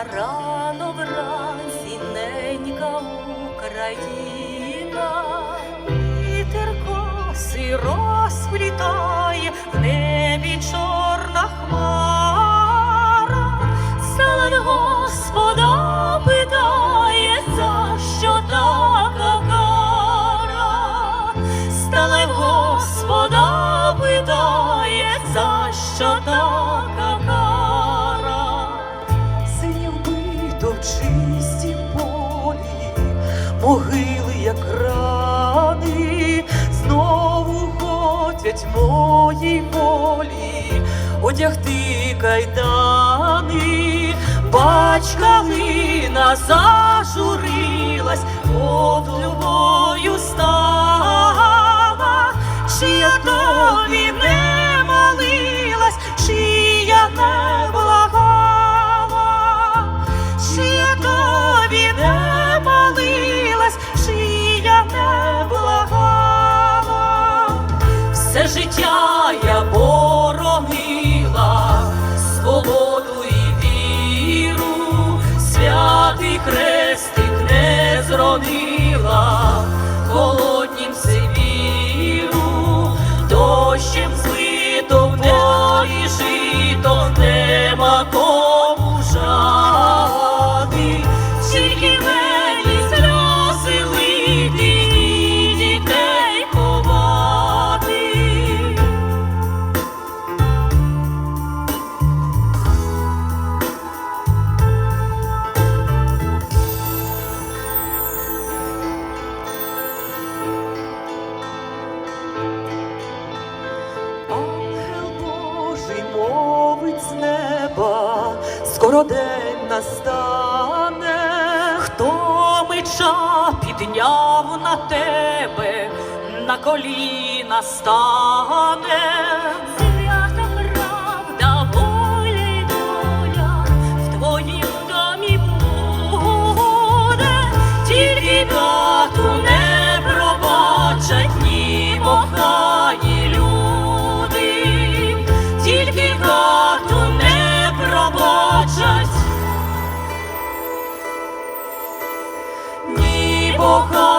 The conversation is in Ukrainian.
А рано вранці ненька Україна, вітер коси розплітає, в небі чорна хмара, Селен Господа питає, за що така кара? Стале Господа питає, за що така могили, як рани, знову хотять моїй волі. Одягти кайдани, бач, калина зажурилась, облюбою стала, чи я тобі не хрестик не зронила, скоро день настане, хто меча підняв на тебе, на коліна стане, Oklahoma.